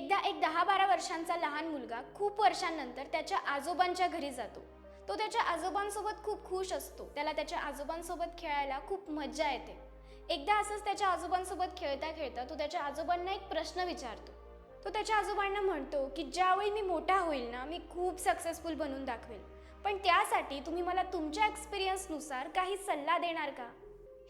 एकदा एक दहा बारा वर्षांचा लहान मुलगा खूप वर्षांनंतर त्याच्या आजोबांच्या घरी जातो. तो त्याच्या आजोबांसोबत खूप खुश असतो. त्याला त्याच्या आजोबांसोबत खेळायला खूप मज्जा येते. एकदा असंच त्याच्या आजोबांसोबत खेळता खेळता तो त्याच्या आजोबांना एक प्रश्न विचारतो. तो त्याच्या आजोबांना म्हणतो की ज्यावेळी मी मोठा होईल ना मी खूप सक्सेसफुल बनून दाखवेल. पण त्यासाठी तुम्ही मला तुमच्या एक्सपिरियन्सनुसार काही सल्ला देणार का?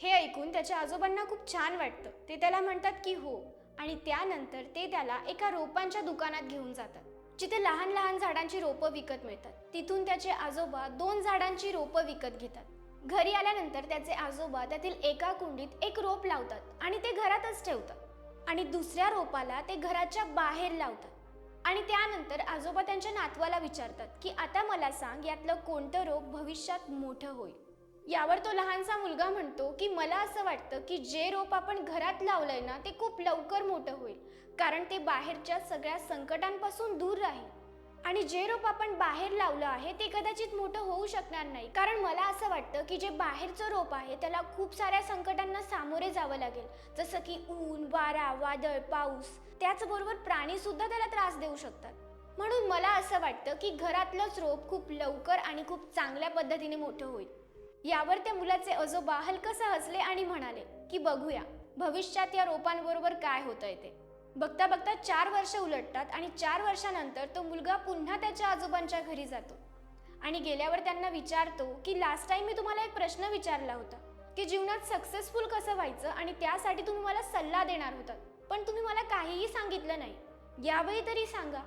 हे ऐकून त्याच्या आजोबांना खूप छान वाटतं. ते त्याला म्हणतात की हो आणि त्यानंतर ते त्याला एका रोपांच्या दुकानात घेऊन जातात. जिथे लहान लहान झाडांची रोपं विकत मिळतात. तिथून त्याचे आजोबा दोन झाडांची रोपं विकत घेतात. घरी आल्यानंतर त्याचे आजोबा त्यातील एका कुंडीत एक रोप लावतात आणि ते घरातच ठेवतात. आणि दुसऱ्या रोपाला ते घराच्या बाहेर लावतात. आणि त्यानंतर आजोबा त्यांच्या नातवाला विचारतात की आता मला सांग यातलं कोणतं रोप भविष्यात मोठं होईल? यावर तो लहानसा मुलगा म्हणतो की मला असं वाटतं की जे रोप आपण घरात लावलंय ना ते खूप लवकर मोठं होईल. कारण ते बाहेरच्या सगळ्या संकटांपासून दूर राहील. आणि जे रोप आपण बाहेर लावलं आहे ते कदाचित मोठं होऊ शकणार नाही. कारण मला असं वाटतं की जे बाहेरचं रोप आहे त्याला खूप साऱ्या संकटांना सामोरे जावं लागेल. जसं की ऊन वारा वादळ पाऊस. त्याचबरोबर प्राणीसुद्धा त्याला त्रास देऊ शकतात. म्हणून मला असं वाटतं की घरातलंच रोप खूप लवकर आणि खूप चांगल्या पद्धतीने मोठं होईल. यावर त्या मुलाचे आजोबा हलकसं हसले आणि म्हणाले की बघूया भविष्यात या रोपांबरोबर काय होतंय ते बघता बघता चार वर्ष उलटतात आणि चार वर्षानंतर तो मुलगा पुन्हा त्याच्या आजोबांच्या घरी जातो. आणि गेल्यावर त्यांना विचारतो की लास्ट टाइम मी तुम्हाला एक प्रश्न विचारला होता की जीवनात सक्सेसफुल कसं व्हायचं आणि त्यासाठी तुम्ही मला सल्ला देणार होतात पण तुम्ही मला काहीही सांगितलं नाही यावेळी तरी सांगा.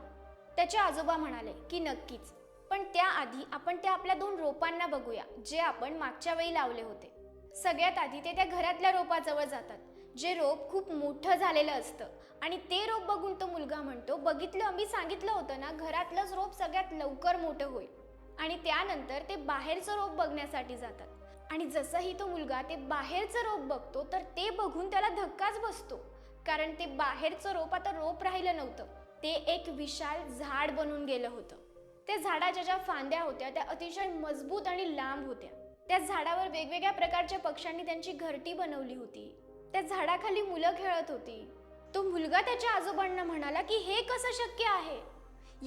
त्याचे आजोबा म्हणाले की नक्कीच पण त्याआधी आपण त्या आपल्या दोन रोपांना बघूया जे आपण मागच्या वेळी लावले होते. सगळ्यात आधी ते त्या घरातल्या रोपाजवळ जातात जे रोप खूप मोठं झालेलं असतं. आणि ते रोप बघून तो मुलगा म्हणतो बघितलं आम्ही सांगितलं होतं ना घरातलंच रोप सगळ्यात लवकर मोठं होईल. आणि त्यानंतर ते बाहेरचं रोप बघण्यासाठी जातात. आणि जसंही तो मुलगा ते बाहेरचं रोप बघतो तर ते बघून त्याला धक्काच बसतो. कारण ते बाहेरचं रोप आता रोप राहिलं नव्हतं. ते एक विशाल झाड बनून गेलं होतं. त्या झाडाच्या ज्या फांद्या होत्या त्या अतिशय मजबूत आणि लांब होत्या. त्या झाडावर वेगवेगळ्या प्रकारच्या पक्ष्यांनी त्यांची घरटी बनवली होती. त्या झाडाखाली मुलं खेळत होती. तो मुलगा त्याच्या आजोबांना म्हणाला की हे कसं शक्य आहे?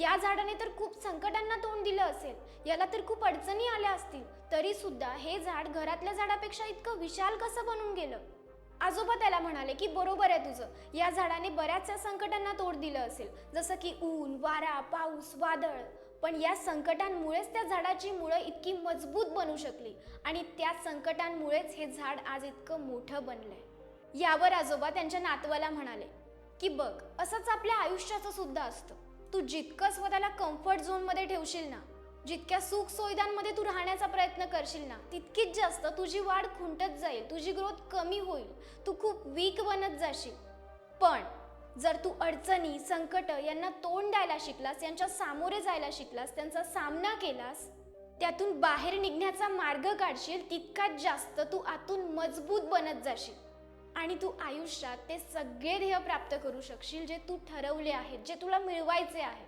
या झाडाने तर खूप संकटांना तोंड दिलं असेल. याला तर खूप अडचणी आल्या असतील. तरी सुद्धा हे झाड घरातल्या झाडापेक्षा इतकं विशाल कसं बनून गेलं? आजोबा त्याला म्हणाले की बरोबर आहे तुझं. या झाडाने बऱ्याचशा संकटांना तोड दिलं असेल. जसं की ऊन वारा पाऊस वादळ. पण या संकटांमुळेच त्या झाडाची मुळं इतकी मजबूत बनू शकली. आणि त्या संकटांमुळेच हे झाड आज इतकं मोठं बनलंय. यावर आजोबा त्यांच्या नातवाला म्हणाले की बघ असंच आपल्या आयुष्याचं सुद्धा असतं. तू जितकं स्वतःला कम्फर्ट झोनमध्ये ठेवशील ना जितक्या सुख सुविधांमध्ये तू राहण्याचा प्रयत्न करशील ना तितकीच जास्त तुझी वाढ खुंटत जाईल तुझी ग्रोथ कमी होईल. तू खूप वीक बनत जाशील. पण जर तू अडचणी संकट यांना तोंड द्यायला शिकलास यांच्या सामोरे जायला शिकलास त्यांचा सामना केलास त्यातून बाहेर निघण्याचा मार्ग काढशील तितकाच जास्त तू आतून मजबूत बनत जाशील. आणि तू आयुष्यात ते सगळे ध्येय प्राप्त करू शकशील जे तू ठरवले आहेत जे तुला मिळवायचे आहे